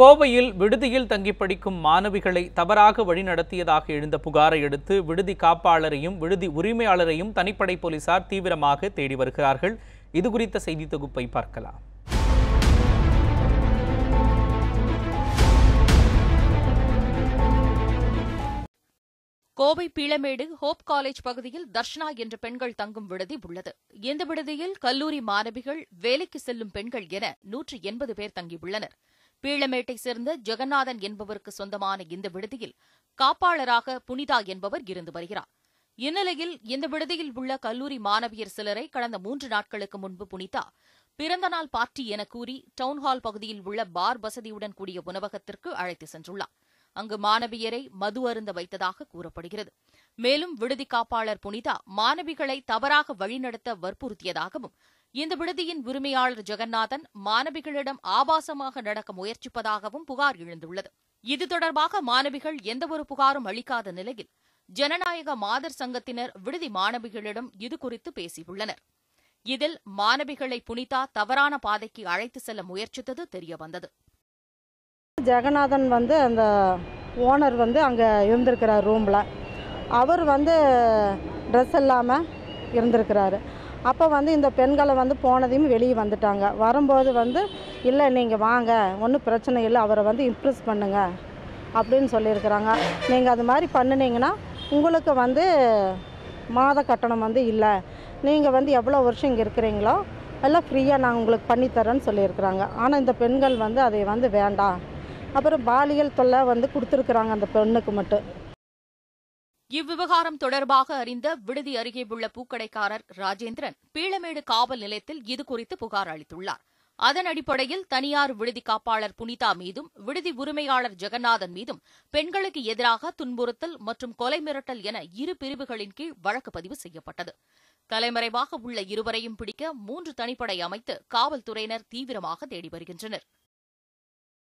கோவையில் விடுதியில் தங்கி படிக்கும் மாணவிகளை தவறாக வழிநடத்தியதாக எழுந்த புகாரை அடுத்து விடுதி காப்பாளரையும் விடுதி உரிமையாளரையும் தனிப்படை போலீசார் தீவிரமாக தேடி வருகிறார்கள். இது குறித்த செய்தி தொகுப்பை பார்க்கலாம். கோவை பீளமேடு ஹோப் காலேஜ் பகுதியில் தர்ஷனா என்ற பெண்கள் தங்கும் விடுதி உள்ளது. இந்த விடுதியில் கல்லூரி மாணவிகள் வேலைக்கு செல்லும் பெண்கள் என நூற்று எண்பது பேர் தங்கியுள்ளனர். பீளமேட்டை சேர்ந்த ஜெகநாதன் என்பவருக்கு சொந்தமான இந்த விடுதியில் காப்பாளராக புனிதா என்பவர் இருந்து வருகிறார். இந்நிலையில் இந்த விடுதியில் உள்ள கல்லூரி மாணவியர் சிலரை கடந்த மூன்று நாட்களுக்கு முன்பு புனிதா பிறந்தநாள் பார்ட்டி என கூறி டவுன்ஹால் பகுதியில் உள்ள பார் வசதியுடன் கூடிய உணவகத்திற்கு அழைத்து சென்றுள்ளார். அங்கு மாணவியரை மது அருந்த வைத்ததாக கூறப்படுகிறது. மேலும் விடுதி காப்பாளர் புனிதா மாணவிகளை தவறாக வழிநடத்த வற்புறுத்தியதாகவும் இந்த விடுதியின் உரிமையாளர் ஜெகநாதன் மாணவிகளிடம் ஆபாசமாக நடக்க முயற்சிப்பதாகவும் புகார் எழுந்துள்ளது. இது தொடர்பாக மாணவிகள் எந்தவொரு புகாரும் அளிக்காத நிலையில் ஜனநாயக மாதர் சங்கத்தினர் விடுதி மாணவிகளிடம் இதுகுறித்து பேசியுள்ளனர். இதில் மாணவிகளை புனிதா தவறான பாதைக்கு அழைத்து செல்ல முயற்சித்தது தெரியவந்தது. ஜெகநாதன் வந்து அந்த ஓனர் வந்து அங்கே இருந்திருக்கிறார் ரூமில். அவர் வந்து ட்ரெஸ் இல்லாமல் இருந்திருக்கிறாரு. அப்போ வந்து இந்த பெண்களை வந்து போனதையும் வெளியே வந்துட்டாங்க. வரும்போது வந்து இல்லை நீங்கள் வாங்க. ஒன்றும் பிரச்சனை இல்லை. அவரை வந்து இம்ப்ரெஸ் பண்ணுங்கள் அப்படின்னு சொல்லியிருக்கிறாங்க. நீங்கள் அது மாதிரி பண்ணினீங்கன்னா உங்களுக்கு வந்து மாத கட்டணம் வந்து இல்லை. நீங்கள் வந்து எவ்வளோ வருஷம் இங்கே இருக்கிறீங்களோ எல்லாம் ஃப்ரீயாக நான் உங்களுக்கு பண்ணித்தரேன்னு சொல்லியிருக்கிறாங்க. ஆனால் இந்த பெண்கள் வந்து அதை வந்து வேண்டாம். அப்புறம் பாலியல் தொல்லை வந்து கொடுத்துருக்குறாங்க அந்த பெண்ணுக்கு மட்டும். இவ்விவகாரம் தொடர்பாக அறிந்த விடுதி அருகே உள்ள பூக்கடைக்காரர் ராஜேந்திரன் பீளமேடு காவல் நிலையத்தில் இதுகுறித்து புகார் அளித்துள்ளார். அதன் அடிப்படையில் தனியார் விடுதி காப்பாளர் புனிதா மீதும் விடுதி உரிமையாளர் ஜெகநாதன் மீதும் பெண்களுக்கு எதிராக துன்புறுத்தல் மற்றும் கொலை மிரட்டல் என இரு பிரிவுகளின் கீழ் வழக்கு பதிவு செய்யப்பட்டது. தலைமறைவாக உள்ள இருவரையும் பிடிக்க மூன்று தனிப்படை அமைத்து காவல்துறையினர் தீவிரமாக தேடி வருகின்றனர்.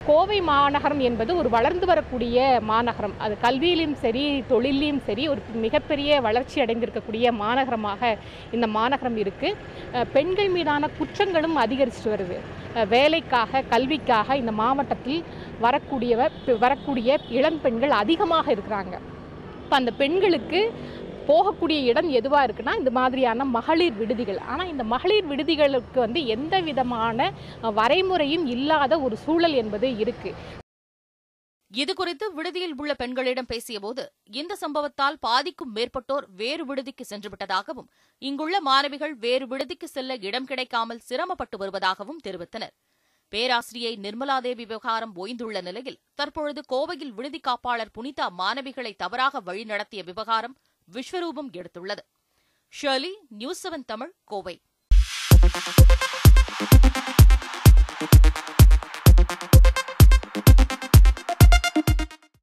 கோவை மாநகரம் என்பது ஒரு வளர்ந்து வரக்கூடிய மாநகரம். அது கல்வியிலும் சரி தொழிலையும் சரி ஒரு மிகப்பெரிய வளர்ச்சி அடைந்திருக்கக்கூடிய மாநகரமாக இந்த மாநகரம் இருக்குது பெண்கள் மீதான குற்றங்களும் அதிகரிச்சுட்டு வருது. வேலைக்காக கல்விக்காக இந்த மாவட்டத்தில் வரக்கூடியவர் வரக்கூடிய இளம் பெண்கள் அதிகமாக இருக்கிறாங்க. இப்போ அந்த பெண்களுக்கு போகக்கூடிய இடம் எதுவாக இருக்குன்னா இந்த மாதிரியான மகளிர் விடுதிகள். ஆனால் இந்த மகளிர் விடுதிகளுக்கு வந்து எந்த விதமான வரைமுறையும் இல்லாத ஒரு சூழல் என்பது இருக்கு. இதுகுறித்து விடுதியில் உள்ள பெண்களிடம் பேசியபோது இந்த சம்பவத்தால் பாதிக்கும் மேற்பட்டோர் வேறு விடுதிக்கு சென்றுவிட்டதாகவும் இங்குள்ள மாணவிகள் வேறு விடுதிக்கு செல்ல இடம் கிடைக்காமல் சிரமப்பட்டு வருவதாகவும் தெரிவித்தனர். பேராசிரியை நிர்மலாதேவி விவகாரம் ஓய்ந்துள்ள நிலையில் தற்பொழுது கோவையில் விடுதி காப்பாளர் புனிதா மாணவிகளை தவறாக வழிநடத்திய விவகாரம் விஸ்வரூபம் எடுத்துள்ளது. Shirley news seven Tamil Kovai.